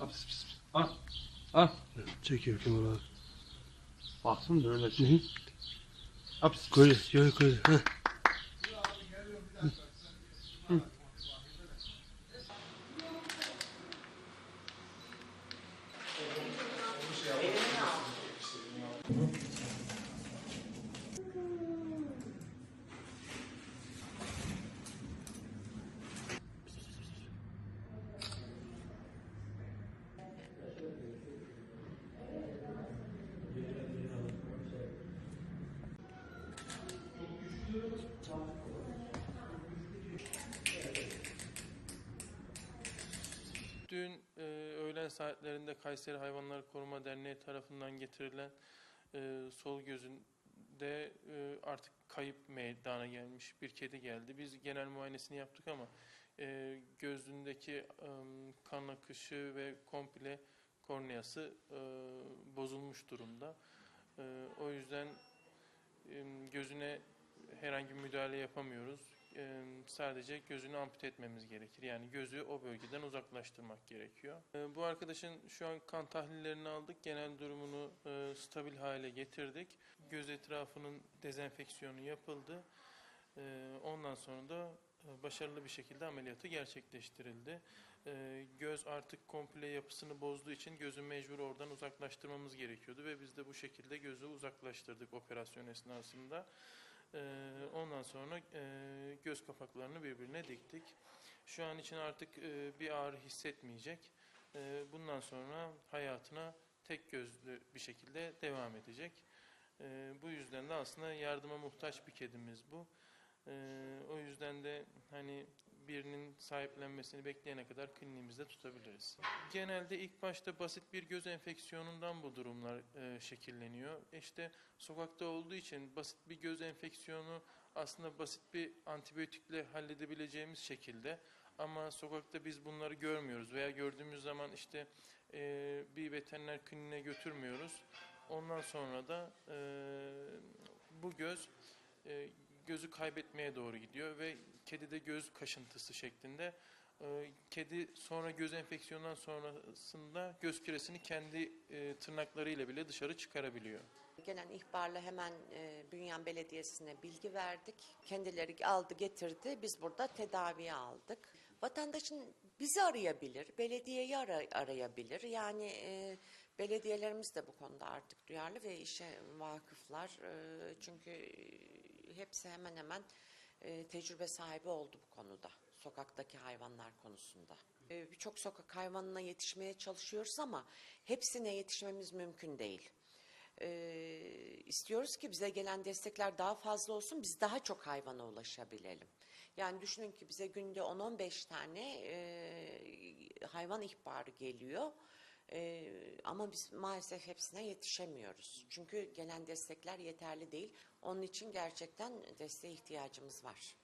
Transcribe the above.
Al. Çekiyor kamera. Baksın da öyle. Hı hı. Haps. Koy, koy, koy. Heh. Dün e, öğlen saatlerinde Kayseri Hayvanları Koruma Derneği tarafından getirilen e, sol gözünde e, artık kayıp meydana gelmiş bir kedi geldi. Biz genel muayenesini yaptık ama e, gözündeki e, kan akışı ve komple korneası e, bozulmuş durumda. E, o yüzden e, gözüne herhangi bir müdahale yapamıyoruz. E, sadece gözünü ampute etmemiz gerekir. Yani gözü o bölgeden uzaklaştırmak gerekiyor. E, bu arkadaşın şu an kan tahlillerini aldık. Genel durumunu e, stabil hale getirdik. Göz etrafının dezenfeksiyonu yapıldı. E, ondan sonra da e, başarılı bir şekilde ameliyatı gerçekleştirildi. Göz artık komple yapısını bozduğu için gözü mecbur oradan uzaklaştırmamız gerekiyordu ve biz de bu şekilde gözü uzaklaştırdık operasyon esnasında. Ee, ondan sonra e, göz kapaklarını birbirine diktik. Şu an için artık e, bir ağrı hissetmeyecek. E, bundan sonra hayatına tek gözlü bir şekilde devam edecek. Bu yüzden de aslında yardıma muhtaç bir kedimiz bu. O yüzden de hani birinin sahiplenmesini bekleyene kadar kliniğimizde tutabiliriz. Genelde ilk başta basit bir göz enfeksiyonundan bu durumlar e, şekilleniyor. İşte sokakta olduğu için basit bir göz enfeksiyonu aslında basit bir antibiyotikle halledebileceğimiz şekilde ama sokakta biz bunları görmüyoruz veya gördüğümüz zaman işte e, bir veteriner kliniğine götürmüyoruz. Ondan sonra da e, bu göz e, gözü kaybetmeye doğru gidiyor ve kedide göz kaşıntısı şeklinde. E, kedi sonra göz enfeksiyonundan sonrasında göz küresini kendi e, tırnaklarıyla bile dışarı çıkarabiliyor. Gelen ihbarla hemen e, Bünyan Belediyesi'ne bilgi verdik. Kendileri aldı getirdi. Biz burada tedaviye aldık. Vatandaşın bizi arayabilir, belediyeyi ara- arayabilir. Yani e, belediyelerimiz de bu konuda artık duyarlı ve işe vakıflar. E, çünkü hepsi hemen hemen e, tecrübe sahibi oldu bu konuda. Sokaktaki hayvanlar konusunda. E, Birçok sokak hayvanına yetişmeye çalışıyoruz ama hepsine yetişmemiz mümkün değil. Ee, istiyoruz ki bize gelen destekler daha fazla olsun, biz daha çok hayvana ulaşabilelim. Yani düşünün ki bize günde 10-15 tane e, hayvan ihbarı geliyor. E, ama biz maalesef hepsine yetişemiyoruz. Çünkü gelen destekler yeterli değil. Onun için gerçekten desteğe ihtiyacımız var.